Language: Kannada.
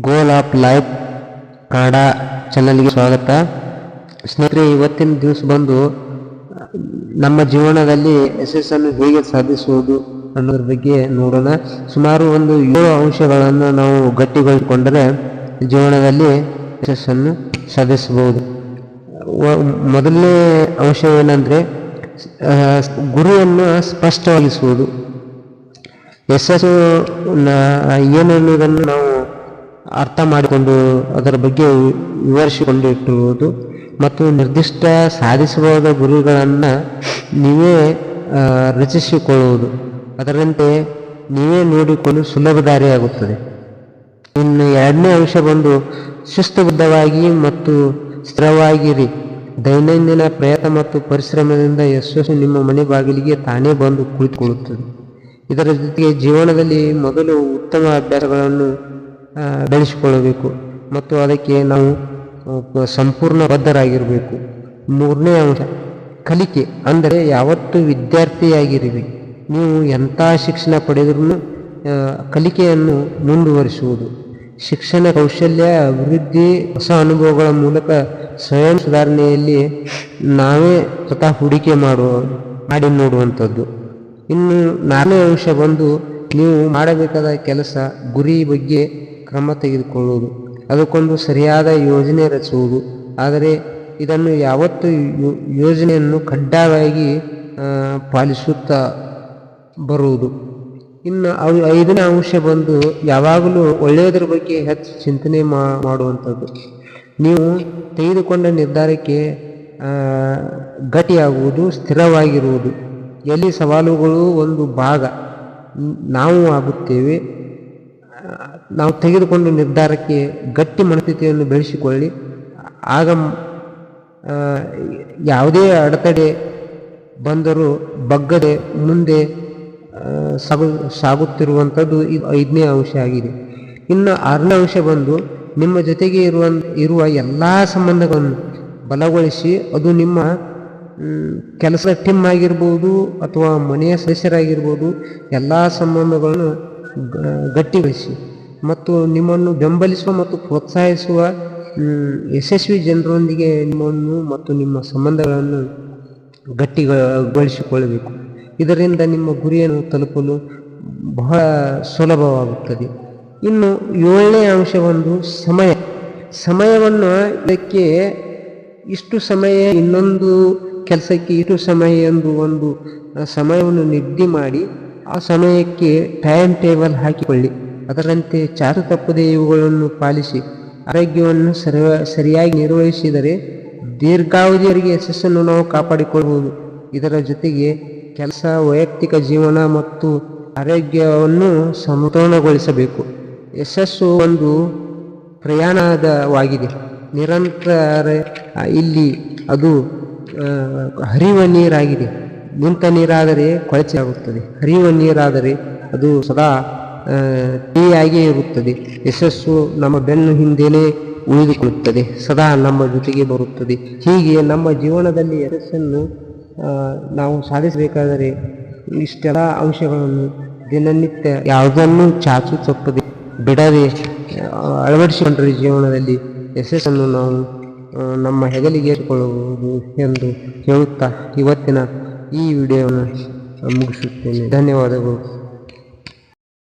ಗೋಲ್ ಆಫ್ ಲೈಫ್ ಕನ್ನಡ ಚಾನಲ್ಗೆ ಸ್ವಾಗತ. ಸ್ನೇಹಿತರೆ, ಇವತ್ತಿನ ದಿವಸ ಬಂದು, ನಮ್ಮ ಜೀವನದಲ್ಲಿ ಯಶಸ್ಸನ್ನು ಹೇಗೆ ಸಾಧಿಸುವುದು ಅನ್ನೋದ್ರ ಬಗ್ಗೆ ನೋಡೋಣ. ಸುಮಾರು ಒಂದು ಏಳು ಅಂಶಗಳನ್ನು ನಾವು ಗಟ್ಟಿಗೊಳಿಸಿಕೊಂಡರೆ ಜೀವನದಲ್ಲಿ ಯಶಸ್ಸನ್ನು ಸಾಧಿಸಬಹುದು. ಮೊದಲನೇ ಅಂಶವೇನೆಂದರೆ, ಗುರಿಯನ್ನು ಸ್ಪಷ್ಟವಾಗಿಸುವುದು. ಯಶಸ್ಸು ಏನನ್ನುವುದನ್ನು ನಾವು ಅರ್ಥ ಮಾಡಿಕೊಂಡು ಅದರ ಬಗ್ಗೆ ವಿ- ವಿವರಿಸಿಕೊಂಡು ಇಟ್ಟಿರುವುದು ಮತ್ತು ನಿರ್ದಿಷ್ಟ ಸಾಧಿಸಬಹುದ ಗುರಿಗಳನ್ನು ನೀವೇ ರಚಿಸಿಕೊಳ್ಳುವುದು. ಅದರಂತೆ ನೀವೇ ನೋಡಿಕೊಂಡು ಸುಲಭ ದಾರಿಯಾಗುತ್ತದೆ ಇನ್ನು ಎರಡನೇ ಅಂಶ ಬಂದು ಶಿಸ್ತುಬದ್ಧವಾಗಿ ಮತ್ತು ಸ್ಥಿರವಾಗಿರಿ. ದೈನಂದಿನ ಪ್ರಯತ್ನ ಮತ್ತು ಪರಿಶ್ರಮದಿಂದ ಯಶಸ್ಸು ನಿಮ್ಮ ಮನೆ ಬಾಗಿಲಿಗೆ ತಾನೇ ಬಂದು ಕುಳಿತುಕೊಳ್ಳುತ್ತದೆ. ಇದರ ಜೊತೆಗೆ ಜೀವನದಲ್ಲಿ ಮೊದಲು ಉತ್ತಮ ಅಭ್ಯಾಸಗಳನ್ನು ಬೆಳೆಸಿಕೊಳ್ಳಬೇಕು. ಮತ್ತು ಅದಕ್ಕೆ ನಾವು ಸಂಪೂರ್ಣ ಬದ್ಧರಾಗಿರಬೇಕು ಮೂರನೇ ಅಂಶ, ಕಲಿಕೆ. ಅಂದರೆ ಯಾವತ್ತು ವಿದ್ಯಾರ್ಥಿಯಾಗಿರಿವಿ ನೀವು ಎಂಥ ಶಿಕ್ಷಣ ಪಡೆದ್ರೂ ಕಲಿಕೆಯನ್ನು ಮುಂದುವರಿಸುವುದು. ಶಿಕ್ಷಣ ಕೌಶಲ್ಯ, ಅಭಿವೃದ್ಧಿ, ಹೊಸ ಅನುಭವಗಳ ಮೂಲಕ ಸ್ವಯಂ ಸುಧಾರಣೆಯಲ್ಲಿ ನಾವೇ ಸ್ವತಃ ಹೂಡಿಕೆ ಮಾಡುವ, ಮಾಡಿ ನೋಡುವಂಥದ್ದು. ಇನ್ನು ನಾಲ್ಕನೇ ಅಂಶ ಬಂದು, ನೀವು ಮಾಡಬೇಕಾದ ಕೆಲಸ, ಗುರಿ ಬಗ್ಗೆ ಕ್ರಮ ತೆಗೆದುಕೊಳ್ಳುವುದು. ಅದಕ್ಕೊಂದು ಸರಿಯಾದ ಯೋಜನೆ ರಚಿಸುವುದು ಆದರೆ ಇದನ್ನು ಯಾವತ್ತು ಯೋಜನೆಯನ್ನು ಕಡ್ಡಾಯವಾಗಿ ಪಾಲಿಸುತ್ತಾ ಬರುವುದು. ಇನ್ನು ಅವು ಐದನೇ ಅಂಶ ಬಂದು ಯಾವಾಗಲೂ ಒಳ್ಳೆಯದರ ಬಗ್ಗೆ ಹೆಚ್ಚು ಚಿಂತನೆ ಮಾಡುವಂಥದ್ದು. ನೀವು ತೆಗೆದುಕೊಂಡ ನಿರ್ಧಾರಕ್ಕೆ ಗಟ್ಟಿಯಾಗುವುದು, ಸ್ಥಿರವಾಗಿರುವುದು. ಎಲ್ಲಿ ಸವಾಲುಗಳು ಒಂದು ಭಾಗ. ನಾವು ಆಗುತ್ತೇವೆ. ನಾವು ತೆಗೆದುಕೊಂಡ ನಿರ್ಧಾರಕ್ಕೆ ಗಟ್ಟಿ ಮನಸ್ಥಿತಿಯನ್ನು ಬೆಳೆಸಿಕೊಳ್ಳಿ. ಆಗ ಯಾವುದೇ ಅಡೆತಡೆ ಬಂದರೂ ಬಗ್ಗದೆ ಮುಂದೆ ಸಾಗು, ಸಾಗುತ್ತಿರುವಂಥದ್ದು ಇದು ಐದನೇ ಅಂಶ ಆಗಿದೆ. ಇನ್ನು ಆರನೇ ಅಂಶ ಬಂದು, ನಿಮ್ಮ ಜೊತೆಗೆ ಇರುವ ಇರುವ ಎಲ್ಲ ಸಂಬಂಧಗಳನ್ನು ಬಲಗೊಳಿಸಿ, ಅದು ನಿಮ್ಮ ಕೆಲಸ ಟಿಮ್ ಆಗಿರ್ಬೋದು ಅಥವಾ ಮನೆಯ ಸದಸ್ಯರಾಗಿರ್ಬೋದು, ಎಲ್ಲ ಸಂಬಂಧಗಳನ್ನು ಗಟ್ಟಿಗೊಳಿಸಿ ಮತ್ತು ನಿಮ್ಮನ್ನು ಬೆಂಬಲಿಸುವ ಮತ್ತು ಪ್ರೋತ್ಸಾಹಿಸುವ ಯಶಸ್ವಿ ಜನರೊಂದಿಗೆ ನಿಮ್ಮನ್ನು ಮತ್ತು ನಿಮ್ಮ ಸಂಬಂಧಗಳನ್ನು ಗಟ್ಟಿಗೊಳಿಸಿಕೊಳ್ಳಬೇಕು. ಇದರಿಂದ ನಿಮ್ಮ ಗುರಿಯನ್ನು ತಲುಪಲು ಬಹಳ ಸುಲಭವಾಗುತ್ತದೆ. ಇನ್ನು ಏಳನೇ ಅಂಶ ಒಂದು ಸಮಯ. ಸಮಯವನ್ನು ಇದಕ್ಕೆ ಇಷ್ಟು ಸಮಯ, ಇನ್ನೊಂದು ಕೆಲಸಕ್ಕೆ ಇಷ್ಟು ಸಮಯ ಎಂದು ಒಂದು ಸಮಯವನ್ನು ನಿಗದಿ ಮಾಡಿ ಆ ಸಮಯಕ್ಕೆ ಟೈಮ್ ಟೇಬಲ್ ಹಾಕಿಕೊಳ್ಳಿ. ಅದರಂತೆ ಚಾರು ತಪ್ಪದೆ ಇವುಗಳನ್ನು ಪಾಲಿಸಿ ಆರೋಗ್ಯವನ್ನು ಸರಿ ಸರಿಯಾಗಿ ನಿರ್ವಹಿಸಿದರೆ ದೀರ್ಘಾವಧಿಯವರೆಗೆ ಯಶಸ್ಸನ್ನು ನಾವು ಕಾಪಾಡಿಕೊಳ್ಳಬಹುದು ಇದರ ಜೊತೆಗೆ ಕೆಲಸ, ವೈಯಕ್ತಿಕ ಜೀವನ ಮತ್ತು ಆರೋಗ್ಯವನ್ನು ಸಮತೋಲನಗೊಳಿಸಬೇಕು. ಯಶಸ್ಸು ಒಂದು ಪ್ರಯಾಣದವಾಗಿದೆ ನಿರಂತರ ಇಲ್ಲಿ ಅದು ಹರಿವ ನೀರಾಗಿದೆ. ನಿಂತ ನೀರಾದರೆ ಕೊಳಚೆ ಆಗುತ್ತದೆ. ಹರಿಯುವ ನೀರಾದರೆ ಅದು ಸದಾ ಆ, ತಿಳಿಯಾಗಿಯೇ ಇರುತ್ತದೆ. ಯಶಸ್ಸು ನಮ್ಮ ಬೆನ್ನು ಹಿಂದೆಯೇ ಉಳಿದುಕೊಳ್ಳುತ್ತದೆ. ಸದಾ ನಮ್ಮ ಜೊತೆಗೆ ಬರುತ್ತದೆ. ಹೀಗೆ ನಮ್ಮ ಜೀವನದಲ್ಲಿ ಯಶಸ್ಸನ್ನು ನಾವು ಸಾಧಿಸಬೇಕಾದರೆ ಇಷ್ಟೆಲ್ಲ ಅಂಶಗಳನ್ನು ದಿನನಿತ್ಯ ಯಾವುದನ್ನು ಚಾಚು ತಪ್ಪದೆ ಬಿಡದೆ ಅಳವಡಿಸಿಕೊಂಡರೆ ಜೀವನದಲ್ಲಿ ಯಶಸ್ಸನ್ನು ನಾವು ನಮ್ಮ ಹೆಗಲಿಗೇರಿಕೊಳ್ಳಬಹುದು ಎಂದು ಹೇಳುತ್ತಾ ಇವತ್ತಿನ ಈ ವಿಡಿಯೋವನ್ನು ಮುಗಿಸುತ್ತೇನೆ ಧನ್ಯವಾದಗಳು